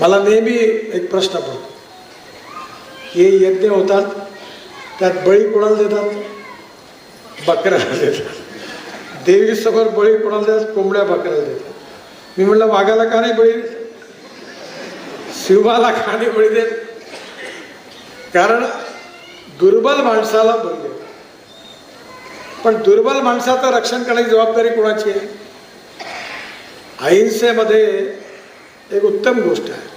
मला नेहमी एक प्रश्न पडतो. हे यज्ञ होतात त्यात बळी कोणाला देतात? बकऱ्याला देतात. देवी समोर बळी कोणाला देतात? कोंबड्या बकऱ्याला देतात. मी म्हणलं वाघाला का नाही बळी देत? शिवाला का नाही बळी देत? कारण दुर्बल माणसाला बळी देत पण दुर्बल माणसाचं रक्षण करण्याची जबाबदारी कोणाची आहे? अहिंसेमध्ये एक उत्तम गोष्ट आहे.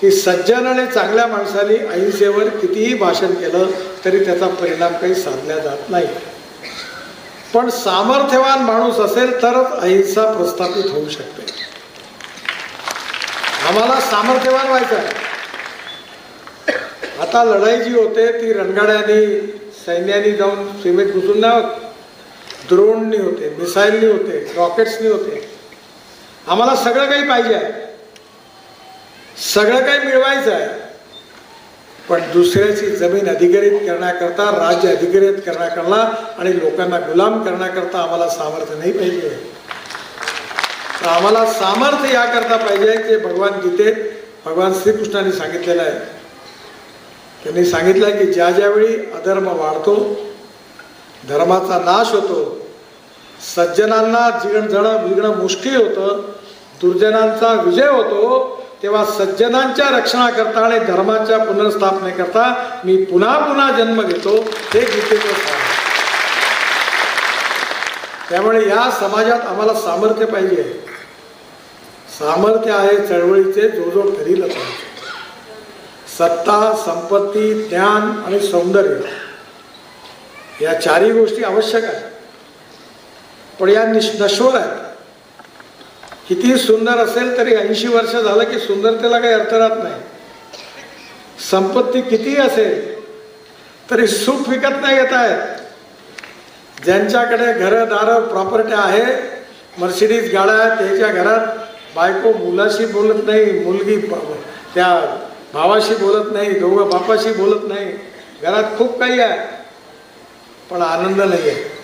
की सज्जन आणि चांगल्या माणसाने अहिंसेवर कितीही भाषण केलं तरी त्याचा परिणाम काही साधला जात नाही. पण सामर्थ्यवान माणूस असेल तरच अहिंसा प्रस्थापित होऊ शकते. आम्हाला सामर्थ्यवान व्हायचं आहे. आता लढाई जी होते ती रणगाड्याने सैन्याने जाऊन सीमेत घुसून नाही होत होते मिसाईलनी होते रॉकेट्सनी होते. आम्हाला सगळं काही पाहिजे आहे. सगळं काही मिळवायचं आहे. पण दुसऱ्याची जमीन अधिग्रहित करण्याकरता राज्य अधिग्रहित करण्याकरता आणि लोकांना गुलाम करण्याकरता आम्हाला सामर्थ्य नाही पाहिजे. तर आम्हाला सामर्थ्य याकरता पाहिजे की भगवान गीतेत भगवान श्रीकृष्णाने सांगितलेलं आहे. त्यांनी सांगितलं आहे की ज्या ज्यावेळी अधर्म वाढतो धर्माचा नाश होतो सज्जनांना जीवन जणं विघणं मुश्किल होतं दुर्जनांचा विजय होतो तेव्हा सज्जनांच्या रक्षणाकरता आणि धर्माच्या पुनर्स्थापनेकरता मी पुन्हा पुन्हा जन्म घेतो हे गीतेचं आहे. त्यामुळे या समाजात आम्हाला सामर्थ्य पाहिजे. सामर्थ्य आहे चळवळीचे जो जो ठरील सत्ता संपत्ती ज्ञान आणि सौंदर्य या चारही गोष्टी आवश्यक आहेत. पण या निश नश्वर आहेत किती सुंदर असेल तरी ऐंशी वर्ष झालं की सुंदरतेला काही अर्थ राहत नाही. संपत्ती किती असेल तरी सुख विकत नाही येत आहेत ज्यांच्याकडे घरं दारं प्रॉपर्टी आहे मर्सिडीज गाड्या आहेत त्याच्या घरात बायको मुलाशी बोलत नाही मुलगी त्या भावाशी बोलत नाही दोघं बापाशी बोलत नाही. घरात खूप काही आहे पण आनंद नाही आहे.